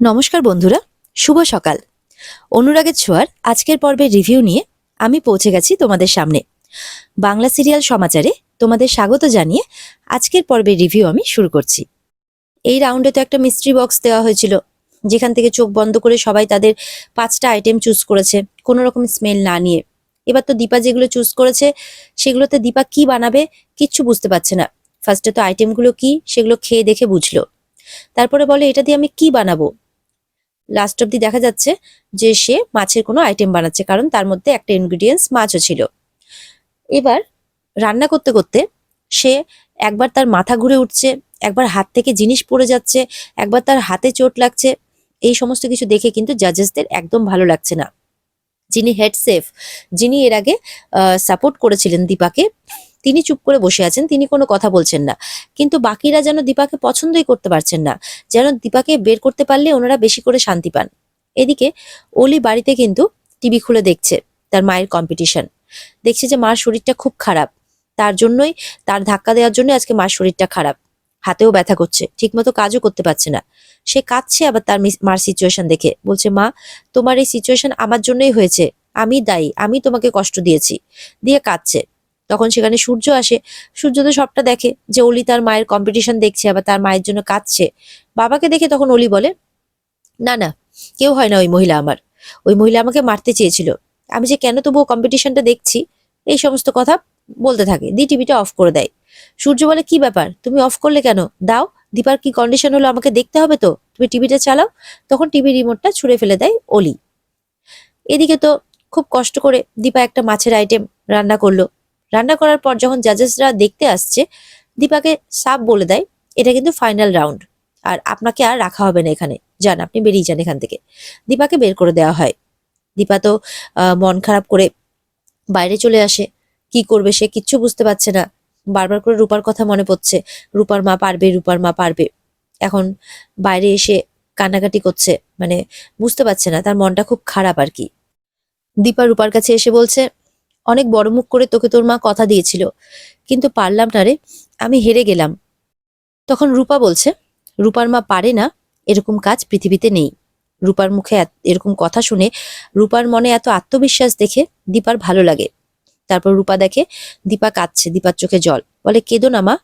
নমস্কার বন্ধুরা, শুভ সকাল। অনুরাগের ছোঁয়ার আজকের পর্বের রিভিউ নিয়ে আমি পৌঁছে গেছি তোমাদের সামনে। বাংলা সিরিয়াল সমাচারে তোমাদের স্বাগত জানিয়ে আজকের পর্বের রিভিউ আমি শুরু করছি। এই রাউন্ডে তো একটা মিস্ট্রি বক্স দেওয়া হয়েছিল, যেখান থেকে চোখ বন্ধ করে সবাই তাদের পাঁচটা আইটেম চুজ করেছে, কোনো রকম স্মেল না নিয়ে। এবার তো দীপা যেগুলো চুজ করেছে, সেগুলোতে দীপা কি বানাবে কিচ্ছু বুঝতে পারছে না। ফার্স্টে তো আইটেমগুলো কি, সেগুলো খেয়ে দেখে বুঝলো। তারপরে বলে, এটা দিয়ে আমি কি বানাবো? লাস্ট অব্দি দেখা যাচ্ছে যে সে মাছের কোনো আইটেম বানাচ্ছে, কারণ তার মধ্যে একটা ইনগ্রিডিয়েন্টস মাছও ছিল। এবার রান্না করতে করতে সে একবার তার মাথা ঘুরে উঠছে, একবার হাত থেকে জিনিস পড়ে যাচ্ছে, একবার তার হাতে চোট লাগছে। এই সমস্ত কিছু দেখে কিন্তু জাজেসদের একদম ভালো লাগছে না। যিনি হেড সেফ যিনি এর আগে সাপোর্ট করেছিলেন দীপাকে তিনি চুপ করে বসে আছেন, তিনি কোনো কথা বলছেন না। কিন্তু বাকিরা যেন দীপাকে পছন্দই করতে পারছেন না, যেন দীপাকে বের করতে পারলে ওনারা বেশি করে শান্তি পান। এদিকে অলি বাড়িতে কিন্তু টিভি খুলে দেখছে তার মায়ের কম্পিটিশন দেখছে যে মার শরীরটা খুব খারাপ, তার জন্যই তার ধাক্কা দেওয়ার জন্য আজকে মার শরীরটা খারাপ। হাতেও ব্যথা করছে, ঠিকমতো কাজও করতে পারছে না। সে কাঁদছে আবার তার মার সিচুয়েশন দেখে। বলছে, মা, তোমার এই সিচুয়েশন আমার জন্যই হয়েছে। আমি দায়ী, আমি তোমাকে কষ্ট দিয়েছি। দিয়ে কাঁদছে। তখন সেখানে সূর্য আসে। সূর্য তো সবটা দেখে যে অলি তার মায়ের কম্পিটিশন দেখছে, আবার তার মায়ের জন্য কাঁদছে। বাবাকে দেখে তখন অলি বলে, না না, কেউ হয় না ওই মহিলা আমার। ওই মহিলা আমাকে মারতে চেয়েছিল। আমি যে কেন তবুও কম্পিটিশনটা দেখছি? এই সমস্ত কথা বলতে থাকে। দি টিভিটা অফ করে দেয়। সূর্য বলে, কি ব্যাপার? তুমি অফ করলে কেন? দাও, দীপার কি কন্ডিশন হলো আমাকে দেখতে হবে তো? তুমি টিভিটা চালাও। তখন টিভি রিমোটটা ছুঁড়ে ফেলে দেয় অলি। এদিকে তো খুব কষ্ট করে দীপা একটা মাছের আইটেম রান্না করল। রান্না করার পর যখন জাজেসরা দেখতে আসছে, দীপাকে সাপ বলে দেয়, এটা কিন্তু ফাইনাল রাউন্ড আর আপনাকে আর রাখা হবে না এখানে। যান, আপনি বেরিয়ে যান এখান থেকে। দীপাকে বের করে দেওয়া হয়। দীপা তো মন খারাপ করে বাইরে চলে আসে। কি করবে সে কিচ্ছু বুঝতে পারছে না। বারবার করে রূপার কথা মনে পড়ছে। রূপার মা পারবে, রূপার মা পারবে। এখন বাইরে এসে কান্নাকাটি করছে। মানে বুঝতে পারছে না, তার মনটা খুব খারাপ আর কি। দীপা রূপার কাছে এসে বলছে অনেক বড় মুখ করে তোকে তোর মা কথা দিয়েছিল। কিন্তু পারলাম না রে, আমি হেরে গেলাম। তখন রূপা বলছে, রূপার মা পারে না, এরকম কাজ পৃথিবীতে নেই। রূপার মুখে এরকম কথা শুনে রূপার মনে এত আত্মবিশ্বাস দেখে দীপার ভালো লাগে। তারপর রূপা দেখে, দীপা কাঁদছে, দীপার চোখে জল। বলে, কেঁদো না মা,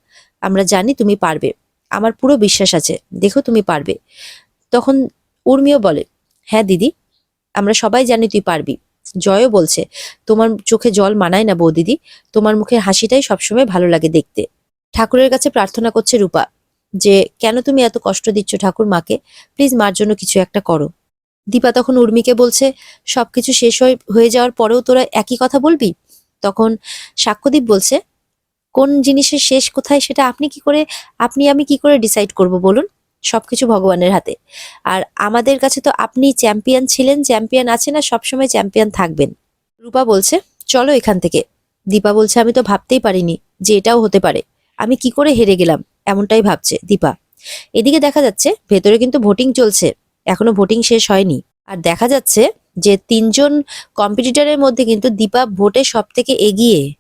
আমরা জানি তুমি পারবে। আমার পুরো বিশ্বাস আছে, দেখো তুমি পারবে। তখন উর্মিও বলে হ্যাঁ দিদি, আমরা সবাই জানি তুই পারবি। জয়ও বলছে, তোমার চোখে জল মানায় না বৌদিদি তোমার মুখের হাসিটাই সবসময় ভালো লাগে দেখতে। ঠাকুরের কাছে প্রার্থনা করছে রূপা, যে, কেন তুমি এত কষ্ট দিচ্ছ ঠাকুর মাকে? প্লিজ মার জন্য কিছু একটা করো। দীপা তখন উর্মিকে বলছে, সবকিছু শেষ হয়ে যাওয়ার পরেও তোরা একই কথা বলবি? তখন সাক্ষ্যদীপ বলছে, কোন জিনিসের শেষ কোথায় সেটা আপনি কি করে, আপনি আমি কি করে ডিসাইড করব বলুন? সবকিছু ভগবানের হাতে। আর আমাদের কাছে তো আপনি চ্যাম্পিয়ন ছিলেন, চ্যাম্পিয়ন আছেন আর সবসময় চ্যাম্পিয়ন থাকবেন। রূপা বলছে, চলো এখান থেকে। দীপা বলছে, আমি তো ভাবতেই পারিনি যে এটাও হতে পারে। আমি কি করে হেরে গেলাম? এমনটাই ভাবছে দীপা। এদিকে দেখা যাচ্ছে, ভেতরে কিন্তু ভোটিং চলছে। এখনও ভোটিং শেষ হয়নি। আর দেখা যাচ্ছে যে তিনজন কম্পিটিটরের মধ্যে কিন্তু দীপা ভোটে সব থেকে এগিয়ে।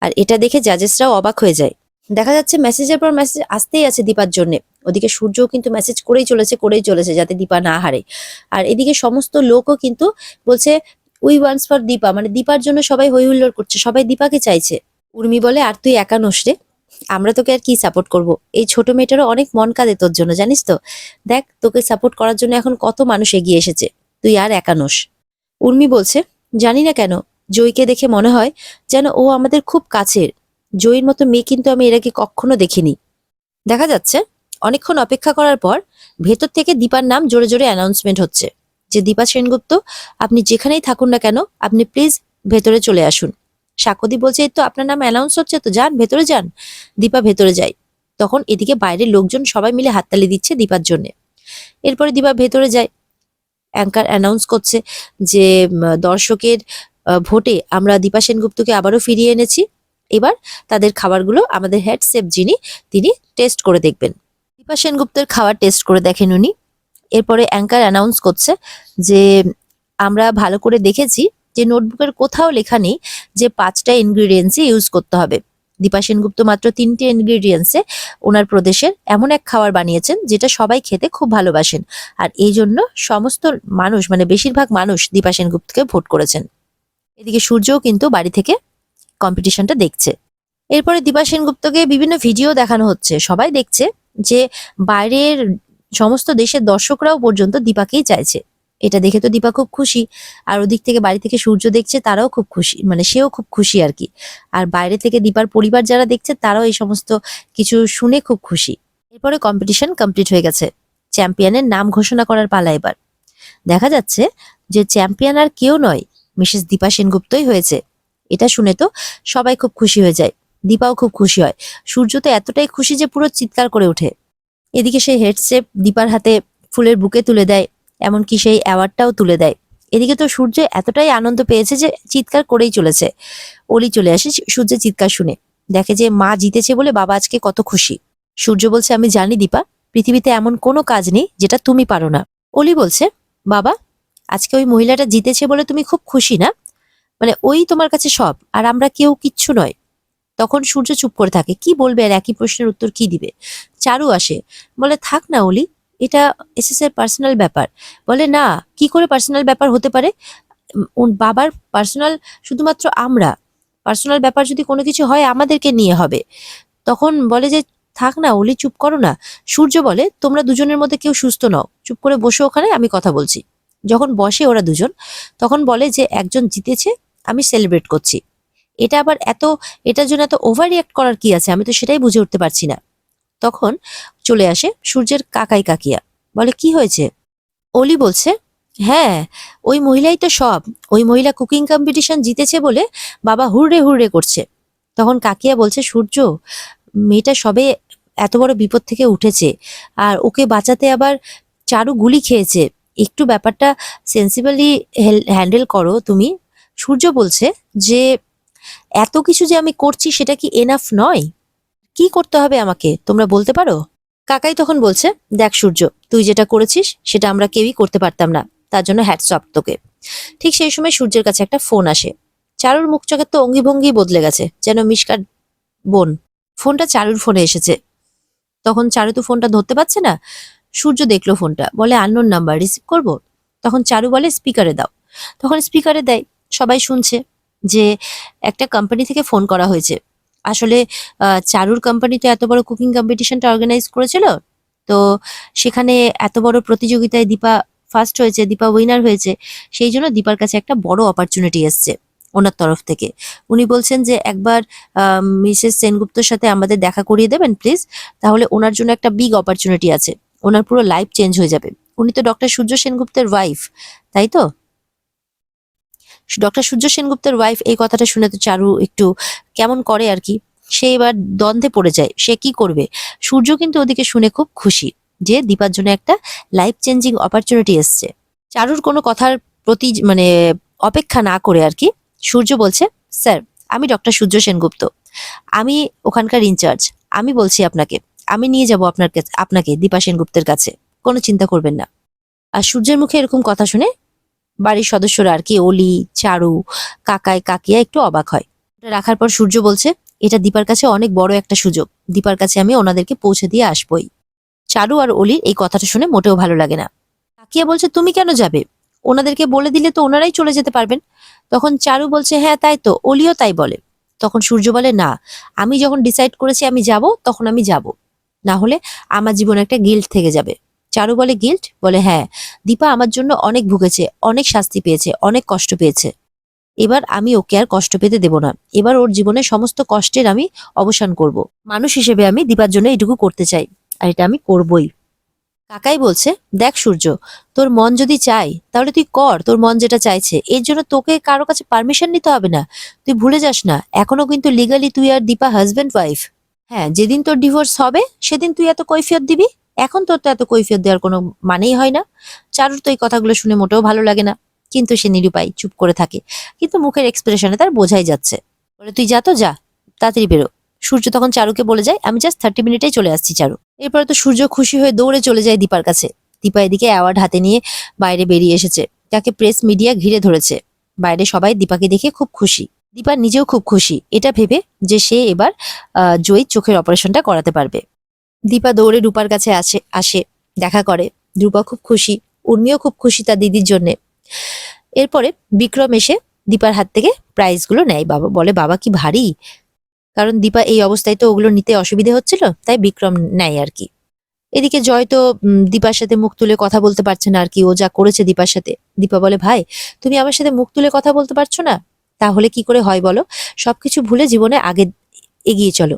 আর এটা দেখে জাজেসরাও অবাক হয়ে যায়। দেখা যাচ্ছে মেসেজের পর মেসেজ আসতেই আছে দীপার জন্য। ওদিকে সূর্যও কিন্তু মেসেজ করেই চলেছে করেই চলেছে যাতে দীপা না হারে। আর এদিকে সমস্ত লোকও কিন্তু বলছে উই ওয়ান্স ফর দীপা। মানে দীপার জন্য সবাই হই হুল্লোড় করছে, সবাই দীপাকে চাইছে। উর্মি বলে, আর তুই একা নোস রে, আমরা তোকে আর কি সাপোর্ট করব? এই ছোট মেয়েটারও অনেক মন কাঁদে তোর জন্য, জানিস তো? দেখ, তোকে সাপোর্ট করার জন্য এখন কত মানুষ এগিয়ে এসেছে, তুই আর একা নোস। উর্মি বলছে, জানি না কেন, জয়কে দেখে মনে হয় যেন ও আমাদের খুব কাছের। জয়ীর মতো মেয়ে কিন্তু আমি এর আগে কখনো দেখিনি। দেখা যাচ্ছে অনেকক্ষণ অপেক্ষা করার পর ভেতর থেকে দীপার নাম জোরে জোরে অ্যানাউন্সমেন্ট হচ্ছে। যে দীপা সেনগুপ্ত, আপনি যেখানেই থাকুন না কেন, আপনি প্লিজ ভেতরে চলে আসুন। সাক্ষ্যদীপ বলছে, এই তো আপনার নাম অ্যানাউন্স হচ্ছে, তো যান, ভেতরে যান। দীপা ভেতরে যায়। তখন এদিকে বাইরের লোকজন সবাই মিলে হাততালি দিচ্ছে দীপার জন্য। এরপরে দীপা ভেতরে যায়। অ্যাঙ্কার অ্যানাউন্স করছে যে দর্শকের ভোটে আমরা দীপা সেনগুপ্তকে আবারও ফিরিয়ে এনেছি। এবার তাদের খাবারগুলো আমাদের হেড সেফ যিনি, তিনি টেস্ট করে দেখবেন। দীপা সেনগুপ্তের খাবার টেস্ট করে দেখেন উনি। এরপরে অ্যাঙ্কার অ্যানাউন্স করছে যে, আমরা ভালো করে দেখেছি যে নোটবুকের কোথাও লেখা নেই যে পাঁচটা ইনগ্রিডিয়েন্টসই ইউজ করতে হবে। দীপা সেনগুপ্ত মাত্র তিনটে ইনগ্রেডিয়েন্টসে ওনার প্রদেশের এমন এক খাবার বানিয়েছেন যেটা সবাই খেতে খুব ভালোবাসেন। আর এই জন্য সমস্ত মানুষ মানে বেশিরভাগ মানুষ দীপা সেনগুপ্তকে ভোট করেছেন। এদিকে সূর্যও কিন্তু বাড়ি থেকে কম্পিটিশনটা দেখছে। এরপরে দীপা সেনগুপ্তকে বিভিন্ন ভিডিও দেখানো হচ্ছে। সবাই দেখছে যে বাইরের সমস্ত দেশের দর্শকরাও পর্যন্ত দীপাকেই চাইছে। এটা দেখে তো দীপা খুব খুশি। আর ওদিক থেকে বাড়ি থেকে সূর্য দেখছে, তারাও খুব খুশি মানে সেও খুব খুশি আর কি। আর বাইরে থেকে দীপার পরিবার যারা দেখছে, তারাও এই সমস্ত কিছু শুনে খুব খুশি। এরপরে কম্পিটিশন কমপ্লিট হয়ে গেছে। চ্যাম্পিয়নের নাম ঘোষণা করার পালা এবার। দেখা যাচ্ছে যে চ্যাম্পিয়ন আর কেউ নয়, মিসেস দীপা সেনগুপ্তই হয়েছে। এটা শুনে তো সবাই খুব খুশি হয়ে যায়। দীপাও খুব খুশি হয়। সূর্য তো এতটাই খুশি যে পুরো চিৎকার করে ওঠে। এদিকে সেই হেডসেপ দীপার হাতে ফুলের বুকে তুলে দেয়, এমনকি সেই অ্যাওয়ার্ডটাও তুলে দেয়। এদিকে তো সূর্য এতটাই আনন্দ পেয়েছে যে চিৎকার করেই চলেছে। অলি চলে আসে সূর্যের চিৎকার শুনে। দেখে যে মা জিতেছে বলে বাবা আজকে কত খুশি। সূর্য বলছে, আমি জানি দীপা, পৃথিবীতে এমন কোনো কাজ নেই যেটা তুমি পারো না। অলি বলছে, বাবা, আজকে ওই মহিলাটা জিতেছে বলে তুমি খুব খুশি না? মানে ওই তোমার কাছে সব, আর আমরা কেউ কিচ্ছু নয়। তখন সূর্য চুপ করে থাকে। কি বলবে আর একই প্রশ্নের উত্তর কি দিবে? চারু আসে, বলে, থাক না অলি, এটা এসএস এর পার্সোনাল ব্যাপার। বলে, না, কি করে পার্সোনাল ব্যাপার হতে পারে? বাবার পার্সোনাল শুধুমাত্র আমরা। পার্সোনাল ব্যাপার যদি কোনো কিছু হয়, আমাদেরকে নিয়ে হবে। তখন বলে যে, থাক না অলি, চুপ করো না। সূর্য বলে, তোমরা দুজনের মধ্যে কেউ সুস্থ নও। চুপ করে বসে ওখানে, আমি কথা বলছি। যখন বসে ওরা দুজন, তখন বলে যে, একজন জিতেছে, আমি সেলিব্রেট করছি। এটা আবার এত, এটার জন্য এত ওভার রিয়াক্ট করার কি আছে? আমি তো সেটাই বুঝে উঠতে পারছি না। তখন চলে আসে সূর্যের কাকাই কাকিয়া। বলে, কি হয়েছে? অলি বলছে হ্যাঁ ওই মহিলাই তো সব। ওই মহিলা কুকিং কম্পিটিশন জিতেছে বলে বাবা হুররে হুররে করছে। তখন কাকিয়া বলছে, সূর্য, মেয়েটা সবে এত বড় বিপদ থেকে উঠেছে আর ওকে বাঁচাতে আবার চারু গুলি খেয়েছে। একটু ব্যাপারটা সেন্সিবলি হ্যান্ডেল করো তুমি। সূর্য বলছে যে এত কিছু যে আমি করছি সেটা কি এনাফ নয়? কি করতে হবে আমাকে? তোমরা বলতে পারো? কাকাই তখন বলছে, দেখ সূর্য, তুই যেটা করেছিস সেটা আমরা কেউই করতে পারতাম না। তার জন্য হ্যাটস অফ তোকে। ঠিক সেই সময় সূর্যের কাছে একটা ফোন আসে। চারুর মুখ চোখের তো অঙ্গি ভঙ্গি বদলে গেছে, যেন মিশকার বোন। ফোনটা চারুর ফোনে এসেছে। তখন চারু তো ফোনটা ধরতে পারছে না। সূর্য দেখল ফোনটা বলে আননোন নাম্বার রিসিভ করব? তখন চারু বলে স্পিকারে দাও। তখন স্পিকারে দেয়, সবাই শুনছে। যে একটা কোম্পানি থেকে ফোন করা হয়েছে। আসলে চারুর কোম্পানিতে এত বড় কুকিং কম্পিটিশনটা অর্গানাইজ করেছিল। তো সেখানে এত বড় প্রতিযোগিতায় দীপা ফার্স্ট হয়েছে, দীপা উইনার হয়েছে। সেই জন্য দীপার কাছে একটা বড় অপরচুনিটি এসছে ওনার তরফ থেকে। উনি বলছেন যে, একবার মিসেস সেনগুপ্তর সাথে আমাদের দেখা করিয়ে দেবেন প্লিজ তাহলে ওনার জন্য একটা বিগ অপরচুনিটি আছে। ওনার পুরো লাইফ চেঞ্জ হয়ে যাবে। উনি তো ডক্টর সূর্য সেনগুপ্তের ওয়াইফ তাই তো? ডক্টর সূর্য সেনগুপ্তের ওয়াইফ এই কথাটা শুনে তো চারু একটু কেমন করে আর কি? সে এবার দ্বন্দ্বে পড়ে যায়। সে কি করবে? সূর্য কিন্তু ওদিকে শুনে খুব খুশি যে দীপার জন্য একটা লাইফ চেঞ্জিং অপরচুনিটি এসছে। চারুর কোনো কথার প্রতি মানে অপেক্ষা না করে আর কি, সূর্য বলছে স্যার আমি ডক্টর সূর্য সেনগুপ্ত। আমি ওখানকার ইনচার্জ আমি বলছি আপনাকে, আমি নিয়ে যাব আপনার কাছে আপনাকে, দীপা সেনগুপ্তের কাছে। কোনো চিন্তা করবেন না। আর সূর্যের মুখে এরকম কথা শুনে বাড়ির সদস্যরা আর কি, অলি, চারু, কাকায়, কাকিয়া একটু অবাক হয়। ওটা রাখার পর সূর্য বলছে, এটা দীপার কাছে অনেক বড় একটা সুযোগ। দীপার কাছে আমি ওনাদেরকে পৌঁছে দিয়ে আসবই। চারু আর অলির এই কথাটা শুনে মোটেও ভালো লাগে না। কাকিয়া বলছে, তুমি কেন যাবে? ওনাদেরকে বলে দিলে তো ওনারাই চলে যেতে পারবেন। তখন চারু বলছে হ্যাঁ তাই তো, অলিও তাই বলে। তখন সূর্য বলে, না, আমি যখন ডিসাইড করেছি আমি যাব, তখন আমি যাব। না হলে আমার জীবনে একটা গিল্ট থেকে যাবে। চারু বলে গিল্ট বলে হ্যাঁ। দীপা আমার জন্য অনেক ভুগেছে, অনেক শাস্তি পেয়েছে, অনেক কষ্ট পেয়েছে। এবার আমি ওকে আর কষ্ট পেতে দেব না। এবার ওর জীবনে সমস্ত কষ্টের আমি অবসান করব। মানুষ হিসেবে আমি দীপার জন্য এটুকু করতে চাই, আর এটা আমি করবই। কাকাই বলছে, দেখ সূর্য, তোর মন যদি চাই তাহলে তুই কর, তোর মন যেটা চাইছে। এর জন্য তোকে কারও কাছে পারমিশন নিতে হবে না। তুই ভুলে যাস না, এখনও কিন্তু লিগালি তুই আর দীপা হাজবেন্ড ওয়াইফ হ্যাঁ যেদিন তোর ডিভোর্স হবে, সেদিন তুই এত কৈফিয়ত দিবি? এখন তোর তো এত কৈফিয়ত দেওয়ার কোনো মানেই হয় না। চারুর তো এই কথাগুলো শুনে মোটেও ভালো লাগে না। কিন্তু সে নিরুপায়, চুপ করে থাকে। কিন্তু মুখের এক্সপ্রেশনে তার বোঝাই যাচ্ছে। বলে, তুই যা তো যা, তাড়াতাড়ি বেরো। সূর্য তখন চারুকে বলে যায়, আমি জাস্ট থার্টি মিনিটেই চলে আসছি, চারু। এরপরে তো সূর্য খুশি হয়ে দৌড়ে চলে যায় দীপার কাছে। দীপা এদিকে অ্যাওয়ার্ড হাতে নিয়ে বাইরে বেরিয়ে এসেছে। তাকে প্রেস মিডিয়া ঘিরে ধরেছে। বাইরে সবাই দীপাকে দেখে খুব খুশি। দীপা নিজেও খুব খুশি। এটা ভেবে যে সে এবার জয়ীর চোখের অপারেশনটা করাতে পারবে। দীপা দৌড়ে রূপার কাছে আসে আসে, দেখা করে। রূপা খুব খুশি, উর্মিও খুব খুশি তার দিদির জন্যে। এরপরে বিক্রম এসে দীপার হাত থেকে প্রাইজগুলো নেয়, বাবা বলে, বাবা, কি ভারী? কারণ দীপা এই অবস্থায় তো ওগুলো নিতে অসুবিধে হচ্ছিল, তাই বিক্রম নেয় আর কি। এদিকে জয় তো দীপার সাথে মুখ তুলে কথা বলতে পারছে না আর কি, ও যা করেছে দীপার সাথে। দীপা বলে, ভাই, তুমি আমার সাথে মুখ তুলে কথা বলতে পারছ না? তাহলে কি করে হয় বলো? সবকিছু ভুলে জীবনে আগে এগিয়ে চলো।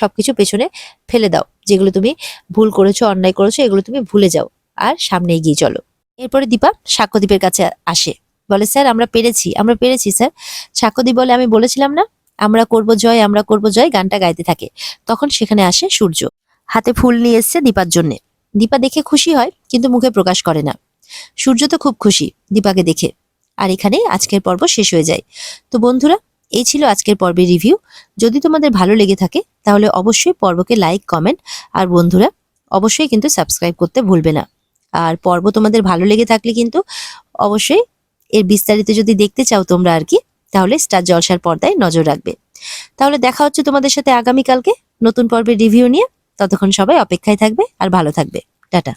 সবকিছু পেছনে ফেলে দাও। যেগুলো তুমি ভুল করেছ, অন্যায় করেছ, এগুলো তুমি ভুলে যাও আর সামনে এগিয়ে চলো। এরপরে দীপা সাক্ষ্যদীপের কাছে আসে। বলে, স্যার, আমরা পেরেছি আমরা পেরেছি, স্যার। সাক্ষ্যদীপ বলে, আমি বলেছিলাম না, আমরা করব জয়, আমরা করব জয় গানটা গাইতে থাকে। তখন সেখানে আসে সূর্য। হাতে ফুল নিয়ে এসছে দীপার জন্যে। দীপা দেখে খুশি হয়, কিন্তু মুখে প্রকাশ করে না। সূর্য তো খুব খুশি দীপাকে দেখে। আর এখানেই আজকের পর্ব শেষ হয়ে যায়। তো বন্ধুরা এই ছিল আজকের পর্বের রিভিউ যদি তোমাদের ভালো লেগে থাকে, তাহলে অবশ্যই পর্বকে লাইক কমেন্ট আর বন্ধুরা, অবশ্যই কিন্তু সাবস্ক্রাইব করতে ভুলবে না। আর পর্ব তোমাদের ভালো লেগে থাকলে কিন্তু অবশ্যই এর বিস্তারিত যদি দেখতে চাও তোমরা আর কি, তাহলে স্টার জলসার পর্দায় নজর রাখবে। তাহলে দেখা হচ্ছে তোমাদের সাথে আগামীকালকে নতুন পর্বের রিভিউ নিয়ে। ততক্ষণ সবাই অপেক্ষায় থাকবে আর ভালো থাকবে। টাটা।